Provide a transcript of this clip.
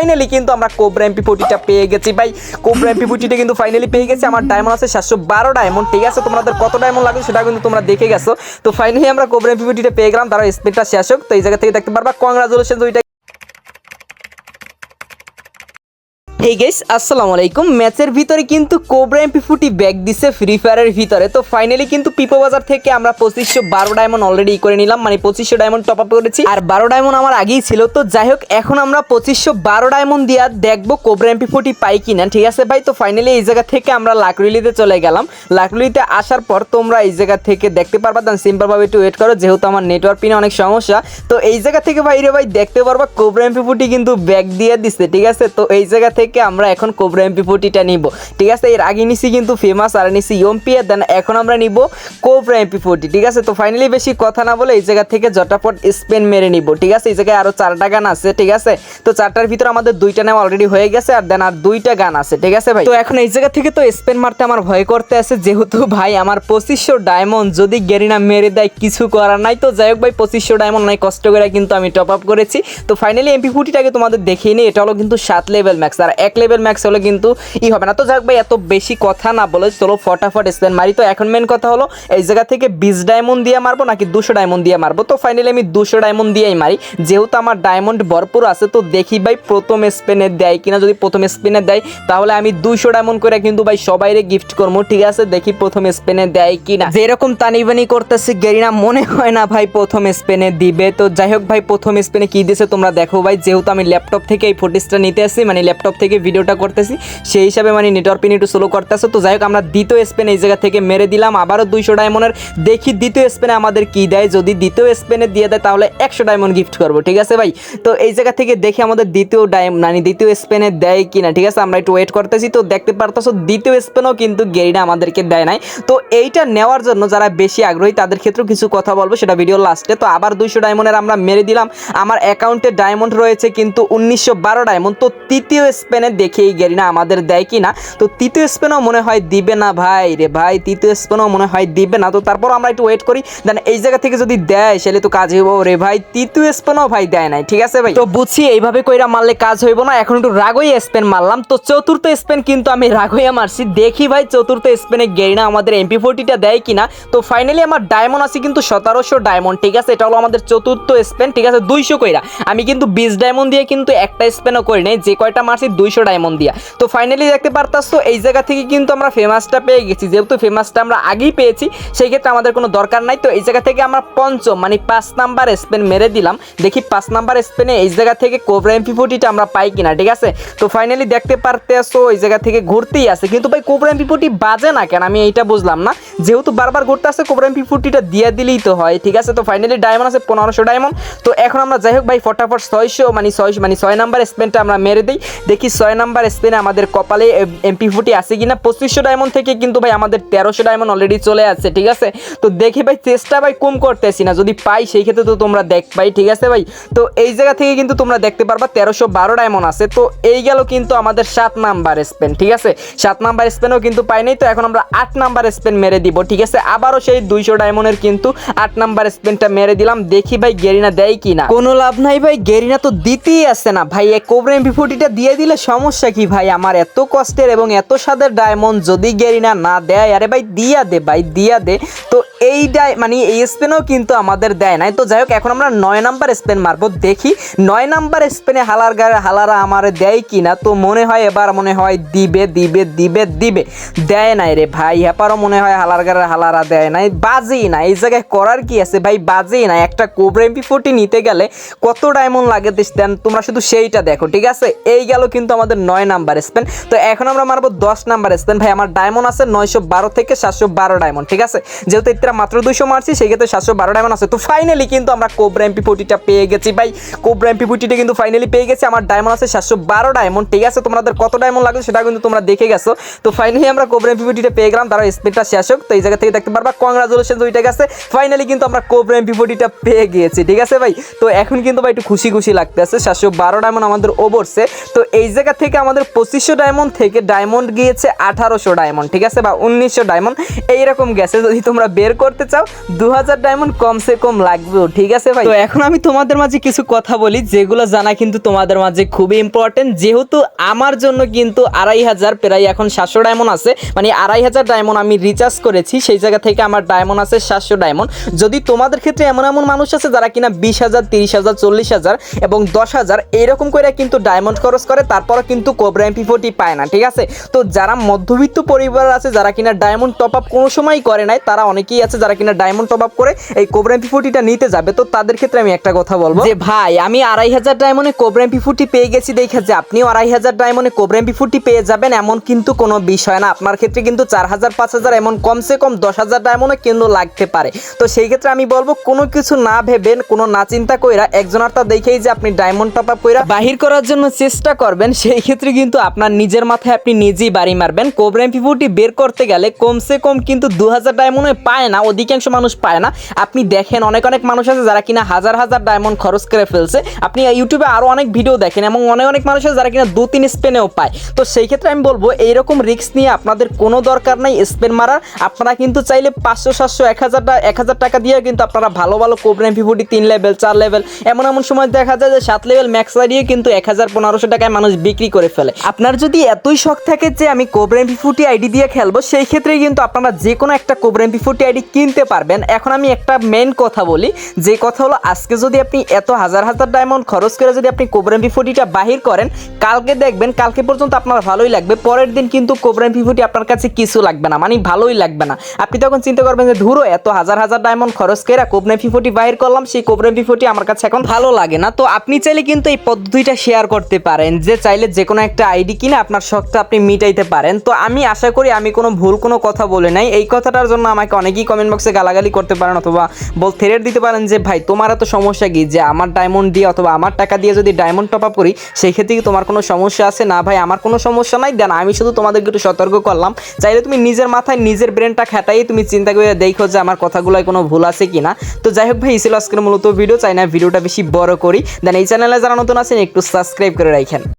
Finally কিন্তু আমরা cobra MP ফোর্টিটা পেয়ে গেছি। ভাই কোবরা এমপি ফোর্টিটা কিন্তু ফাইনালি পেয়ে গেছি। আমার ডায়মন্ড আছে সাতশো বারো ডায়মন্ড ঠিক আছে, তোমাদের কত ডায়মন্ড লাগবে সেটা কিন্তু তোমরা দেখে গেছো। তো ফাইনালি আমরা কোবরা এমপি ফোর্টিটা পেয়ে গেলাম। তারা স্পিডটা শেষ হোক। তো এই জায়গা থেকে দেখতে পারবা। কংগ্রাচুলেশন দুইটা এই গেস আসসালামু আলাইকুম। ম্যাচের ভিতরে কিন্তু কোবরা এমপি ফুটি ব্যাক দিছে ফ্রি ফায়ারের ভিতরে। তো ফাইনালি কিন্তু পিপো বাজার থেকে আমরা পঁচিশশো বারো ডায়মন্ড অলরেডি করে নিলাম মানে পঁচিশশো ডায়মন্ড টপ আপ করেছি। আর বারো ডায়মন্ড আমার আগেই ছিল, তো যাই হোক এখন আমরা পঁচিশশো বারো ডায়মন্ড দিয়ে দেখব কোবরা এমপি ফুটি পাই কিনা। ঠিক আছে ভাই, তো ফাইনালি এই জায়গা থেকে আমরা লাকড়িলিতে চলে গেলাম। লাকড়িলিতে আসার পর তোমরা এই জায়গা থেকে দেখতে পারবা দেন সিম্পলভাবে একটু ওয়েট করো, যেহেতু আমার নেটওয়ার্ক পিনে অনেক সমস্যা। তো এই জায়গা থেকে ভাই, রে ভাই, দেখতে পারবা কোবরা এমপি ফুটি কিন্তু ব্যাক দিয়ে দিচ্ছে ঠিক আছে? তো এই জায়গা থেকে আমরা এখন কোবরা এমপি ফোর্টিটা নিব। ঠিক আছে? এর আগে নিছি কিন্তু ফেমাস আর নিছি ইয়ম্পি আর দেন এখন আমরা নিব কোবরা এমপি ফোর্টি ঠিক আছে? তো ফাইনালি বেশি কথা না বলে এই জায়গা থেকে জটাপট স্পেন মেরে নিব, ঠিক আছে? এই জায়গায় আরও চারটা গান আছে, ঠিক আছে? তো চারটার ভিতরে আমাদের দুইটা নেওয়া অলরেডি হয়ে গেছে, আর দেন আর দুইটা গান আছে, ঠিক আছে ভাই? তো এখন এই জায়গা থেকে তো স্পেন মারতে আমার ভয় করতে আছে, যেহেতু ভাই আমার পঁচিশশো ডায়মন্ড যদি গেরিনা মেরে দেয়, কিছু করার নাই। তো যাই হোক ভাই, পঁচিশশো ডায়মন্ড নাই, কষ্ট করে কিন্তু আমি টপ আপ করেছি। তো ফাইনালি এমপি ফুটিটাকে তোমাদের দেখিয়ে নিই, এটা হলো কিন্তু সাত লেভেল ম্যাক্স আর এক লেভেল ম্যাক্স হলে কিন্তু ই হবে না। তো যাক ভাই, এত বেশি কথা না বলে চলো ফটাফট স্পেন মারি। তো এখন মেন কথা হলো, এই জায়গা থেকে বিশ ডায়মন্ড দিয়ে মারবো নাকি দুশো ডায়মন্ড দিয়ে মারবো? তো ফাইনালি আমি দুশো ডায়মন্ড দিয়েই মারি। যেহেতু আমার ডায়মন্ড ভরপুর আছে, তো দেখি ভাই প্রথম স্পেনে দেয় কিনা। যদি প্রথম স্পিনে দেয়, তাহলে আমি দুইশো ডায়মন্ড করে কিন্তু ভাই সবাইরে গিফট করব, ঠিক আছে? দেখি প্রথম স্পেনে দেয় কিনা। যেরকম তানিবানি করতেছে, গেরিনা, মনে হয় না ভাই প্রথম স্পেনে দিবে। তো যাই হোক ভাই, প্রথম স্পেনে কি দিছে তোমরা দেখো ভাই। যেহেতু আমি ল্যাপটপ থেকে এই ফুটেজটা নিতে আসি মানে ল্যাপটপ থেকে ভিডিওটা করতেছি, সেই হিসাবে মানে নেটওয়ার্ক পিন একটু স্লো করতেছে। তো যাই হোক, আমরা দ্বিতীয় স্পেন এই জায়গা থেকে মেরে দিলাম। আবারও দুইশো ডায়মন্ডের দেখি দ্বিতীয় স্পেনে আমাদের কি দেয়। যদি দ্বিতীয় স্পেনে দিয়ে দেয়, তাহলে একশো ডায়মন্ড গিফট করব, ঠিক আছে ভাই? তো এই জায়গা থেকে দেখি আমাদের দ্বিতীয় ডায়ম মানে দ্বিতীয় স্পেনে দেয় কি না ঠিক আছে? আমরা একটু ওয়েট করতেছি। তো দেখতে পারতেছো, দ্বিতীয় স্পেনও কিন্তু গেরিনা আমাদেরকে দেয় নাই। তো এইটা নেওয়ার জন্য যারা বেশি আগ্রহী, তাদের ক্ষেত্রেও কিছু কথা বলব, সেটা ভিডিও লাস্টে তো আবার দুইশো ডায়মন্ডের আমরা মেরে দিলাম। আমার অ্যাকাউন্টে ডায়মন্ড রয়েছে কিন্তু উনিশশো বারো ডায়মন্ড তো তৃতীয় স্পেনে দেখেই গেরিনা আমাদের দেয় কি না? তো তৃতীয় স্পেনও মনে হয় দিবে না ভাই রে ভাই, তৃতীয় স্পেনও মনে হয় দিবে না। তো তারপর আমরা একটু ওয়েট করি, দেন এই জায়গা থেকে যদি দেয়, সেলে তো কাজ হইব রে ভাই। তৃতীয় স্পেনও ভাই দেয় নাই, ঠিক আছে ভাই? তো বুঝছি, এইভাবে কইরা মারলে কাজ হইব না, এখন একটু রাগই স্পেন মারলাম। তো চতুর্থ স্পেন কিন্তু আমি রাগইয়া মারছি, দেখি ভাই চতুর্থ স্পেনে গেরিনা আমাদের এমপি ফোর্টিটা দেয় কিনা তো ফাইনালি আমার ডায়মন্ড আছে কিন্তু সতেরোশো ডায়মন্ড ঠিক আছে? এটা হলো আমাদের চতুর্থ স্পেন, ঠিক আছে? দুইশো কইরা। আমি কিন্তু বিশ ডায়মন্ড দিয়ে কিন্তু একটা স্পেনও করি নাই, যে কয়টা মারছি দুইশো ডায়মন্ড দিয়া। তো ফাইনালি দেখতে পারতাস এই জায়গা থেকে কিন্তু আমরা ফেমাসটা পেয়ে গেছি। যেহেতু ফেমাসটা আমরা আগেই পেয়েছি, সেই ক্ষেত্রে আমাদের কোনো দরকার নাই। তো এই জায়গা থেকে আমরা পঞ্চম মানে পাঁচ নাম্বার স্পেন মেরে দিলাম। দেখি পাঁচ নাম্বার স্পেনে এই জায়গা থেকে কোবরা এমপি ফোর্টিটা আমরা পাই কিনা, ঠিক আছে? তো ফাইনালি দেখতে পারতে আসো এই জায়গা থেকে ঘুরতেই আছে। কিন্তু ভাই কোবরা এমপি ফোর্টি বাজে না কেন? আমি এইটা বুঝলাম না। যেহেতু বারবার ঘুরতে আসছে কোবরা এমপি ফোর্টিটা দিয়ে দিলেই তো হয়, ঠিক আছে? তো ফাইনালি ডায়মন্ড আছে, পনেরোশো ডায়মন্ড তো এখন আমরা যাই হোক ভাই, ফটাফট ছয়শো মানে ছয়শো মানে ছয় নাম্বার স্পেনটা আমরা মেরে দিই। দেখি ছয় নাম্বার স্পেনে আমাদের কপালে এমপি ফোর্টি আছে কিনা? পঁচিশশো ডায়মন্ড থেকে কিন্তু ভাই আমাদের তেরোশো ডায়মন্ড অলরেডি চলে আছে, ঠিক আছে? তো দেখি ভাই, চেষ্টা ভাই কম করতেছি না, যদি পাই সেই ক্ষেত্রে তো তোমরা দেখ পাই ঠিক আছে ভাই? তো এই জায়গা থেকে কিন্তু তোমরা দেখতে পারবা তেরোশো বারো ডায়মন্ড আছে, তো এই গেল কিন্তু আমাদের সাত নাম্বার স্পেন ঠিক আছে? সাত নাম্বার স্পেনও কিন্তু পাই নাই, তো এখন আমরা আট নাম্বার স্পেন মেরে দিব, ঠিক আছে? আবারও সেই দুইশো ডায়মন্ডের কিন্তু আট নাম্বার স্পেনটা মেরে দিলাম, দেখি ভাই গেরিনা দেয় কি না কোনো লাভ নাই ভাই, গেরিনা তো দিতেই আসছে না। ভাই কোবরা এমপি ফোর্টিটা দিয়ে দিলে সমস্যা কি ভাই? আমার এত কষ্টের এবং এত স্বাদের ডায়মন্ড যদি গেরিনা না দেয়, আরে ভাই, দিয়া দে ভাই, দিয়া দে। তো এই ডাই মানে এই স্পেনও কিন্তু আমাদের দেয় নাই। তো যাই হোক, এখন আমরা নয় নাম্বার স্পেন মারবো। দেখি, নয় নাম্বার স্পেনে হালার গায়ে হালারা আমার দেয় কি না তো মনে হয়, এবার মনে হয় দিবে দিবে দিবে দিবে। দেয় নাই রে ভাই, এবারও মনে হয় হালার গায়ে হালারা দেয় নাই। বাজেই না এই জায়গায় করার কি আছে ভাই? বাজেই না একটা কোবরা এমপি ফোর্টি নিতে গেলে কত ডায়মন্ড লাগে দেন? তোমরা শুধু সেইটা দেখো, ঠিক আছে? এই গেল কিন্তু আমাদের নয় নাম্বার স্পেন তো এখন আমরা মারবো দশ নাম্বার স্পেন ভাই, আমার ডায়মন্ড আছে নয়শো বারো থেকে সাতশো বারো ডায়মন্ড ঠিক আছে? যেহেতু ইত্রা মাত্র দুইশো মারছি সেই ক্ষেত্রে সাতশো বারো ডায়মন্ড আছে। তো ফাইনালি কিন্তু আমরা কোবরা এমপি ফোর্টিটা পেয়ে গেছি। ভাই কোবরা এমপি ফোর্টিটা কিন্তু ফাইনালি পেয়ে গেছি। আমার ডায়মন্ড আছে সাতশো বারো ডায়মন্ড ঠিক আছে? তোমাদের কত ডায়মন্ড লাগবে সেটা কিন্তু তোমরা দেখে গেছো। তো ফাইনালি আমরা কোবরা এমপি ফোর্টিটা পেয়ে গেলাম। তারা স্পিডটা শেষ হোক। তো এই জায়গা থেকে দেখতে পারবা কংগ্রাচুলেশন ওইটা গেছে। ফাইনালি কিন্তু আমরা কোবরা এমপি ফোর্টিটা পেয়ে গিয়েছি, ঠিক আছে ভাই? তো এখন কিন্তু ভাই একটু খুশি খুশি লাগতেছে। সাতশো বারো ডায়মন্ড আমাদের ওভারসে তো এই জায়গা থেকে আমাদের পঁচিশশো ডায়মন্ড থেকে ডায়মন্ড গিয়েছে আঠারোশো ডায়মন্ড ঠিক আছে বা উনিশশো ডায়মন্ড এইরকম গেছে। যদি তোমরা বের করতে চাও দু হাজার ডায়মন্ড কমসে কম লাগবেও, ঠিক আছে ভাই? তো এখন আমি তোমাদের মাঝে কিছু কথা বলি, যেগুলো জানা কিন্তু তোমাদের মাঝে খুবই ইম্পর্টেন্ট যেহেতু আমার জন্য কিন্তু আড়াই হাজার, প্রায় এখন সাতশো ডায়মন্ড আছে। মানে আড়াই হাজার ডায়মন্ড আমি রিচার্জ করেছি, সেই জায়গা থেকে আমার ডায়মন্ড আছে সাতশো ডায়মন্ড যদি তোমাদের ক্ষেত্রে এমন এমন মানুষ আছে যারা কিনা বিশ হাজার, তিরিশ হাজার, চল্লিশ হাজার এবং দশ হাজার এইরকম করে কিন্তু ডায়মন্ড খরচ করে তারপরে কিন্তু কোবরা এমপি ফোর্টি পায় না, ঠিক আছে? তো যারা মধ্যবিত্ত পরিবার আছে, যারা কিনা ডায়মন্ড টপ আপ কোনো সময়ই করে নাই, তারা অনেকেই আছে যারা কিনা ডায়মন্ড টপ আপ করে এই কোবরা এমপি ফোর্টিটা নিতে যাবে। তো তাদের ক্ষেত্রে আমি একটা কথা বলব। যে ভাই, আমি আড়াই হাজার ডায়মন্ডে কোবরা এমপি ফোর্টি পেয়ে গেছি দেখে যে আপনিও আড়াই হাজার ডায়মন্ডে কোবরা এমপি ফোর্টি পেয়ে যাবেন এমন কিন্তু কোনো বিষয় না। আপনার ক্ষেত্রে কিন্তু চার হাজার, পাঁচ হাজার এমন কমসে কম দশ হাজার ডায়মন্ডও কিন্তু লাগতে পারে। তো সেই ক্ষেত্রে আমি বলব, কোনো কিছু না ভেবেন, কোনো না চিন্তা কইরা একজনারটা দেখেই যে আপনি ডায়মন্ড টপ আপ কইরা বাহির করার জন্য চেষ্টা করবেন, সেই ক্ষেত্রে কিন্তু আপনার নিজের মাথায় আপনি নিজেই বাড়ি মারবেন। কোবরা এমপি ফোর্টি বের করতে গেলে কমসে কম কিন্তু দু হাজার ডায়মন্ডে পায় না। অধিকাংশ মানুষ পায় না। আপনি দেখেন অনেক অনেক মানুষ আছে যারা কিনা হাজার হাজার ডায়মন্ড খরচ করে ফেলছে। আপনি ইউটিউবে আরও অনেক ভিডিও দেখেন এবং অনেক অনেক মানুষ আছে যারা কিনা দু তিন স্পেনেও পায়। তো সেই ক্ষেত্রে আমি বলব, এইরকম রিস্ক নিয়ে আপনাদের কোনো দরকার নাই স্পেন মারার। আপনারা কিন্তু চাইলে পাঁচশো, সাতশো, এক হাজার এক হাজার টাকা দিয়ে কিন্তু আপনারা ভালো ভালো কোবরা এমপি ফোর্টি তিন লেভেল চার লেভেল এমন এমন সময় দেখা যায় যে সাত লেভেল ম্যাক্স দিয়ে কিন্তু এক হাজার, পনেরোশো টাকায় মানুষ বিক্রি করে ফেলে। আপনার যদি এতই শখ থাকে যে আমি কোবরা এমপি ফোর্টি আইডি দিয়ে খেলব, সেই ক্ষেত্রে কিন্তু আপনারা যে কোনো একটা কোবরা এমপি ফোর্টি আইডি কিনতে পারবেন। এখন আমি একটা মেন কথা বলি। যে কথা হলো, আজকে যদি আপনি এত হাজার হাজার ডায়মন্ড খরচ করে যদি আপনি কোবরা এমপি বাহির করেন, কালকে দেখবেন, কালকে পর্যন্ত আপনার ভালোই লাগবে। পরের দিন কিন্তু কোবরা এমপি আপনার কাছে কিছু লাগবে না মানে ভালোই লাগবে না। আপনি তখন চিন্তা করবেন যে, ধুরো, এত হাজার হাজার ডায়মন্ড খরচ করে কোবরা এমপি বাহির করলাম, সেই কোবরা এমপি আমার কাছে এখন ভালো লাগে না। তো আপনি চাইলে কিন্তু এই পদ্ধতিটা শেয়ার করতে পারেন, যে চাইলে যে কোনো একটা আইডি কিনে আপনার শখটা আপনি মিটাইতে পারেন। তো আমি আশা করি আমি কোনো ভুল কোনো কথা বলে নাই। এই কথাটার জন্য আমাকে অনেকেই কমেন্ট বক্সে গালাগালি করতে পারেন অথবা বল থ্রেড দিতে পারেন যে, ভাই, তোমার এত সমস্যা কি? যে, আমার ডায়মন্ড দিয়ে অথবা আমার টাকা দিয়ে যদি ডায়মন্ড টপ আপ করি, সেই ক্ষেত্রে কি তোমার কোনো সমস্যা আছে? না, ভাই, আমার কোনো সমস্যা নাই। দেন আমি শুধু তোমাদেরকে একটু সতর্ক করলাম। চাইলে তুমি নিজের মাথায় নিজের ব্রেনটা খাটাই তুমি চিন্তা করে দেখো যে, আমার কথাগুলোয় কোনো ভুল আছে কিনা। তো যাই হোক, ভাই ছিল আজকের মূলত ভিডিও চাই না ভিডিওটা বেশি বড় করি। দেন এই চ্যানেলে যারা নতুন আছেন, একটু সাবস্ক্রাইব করে রাখেন।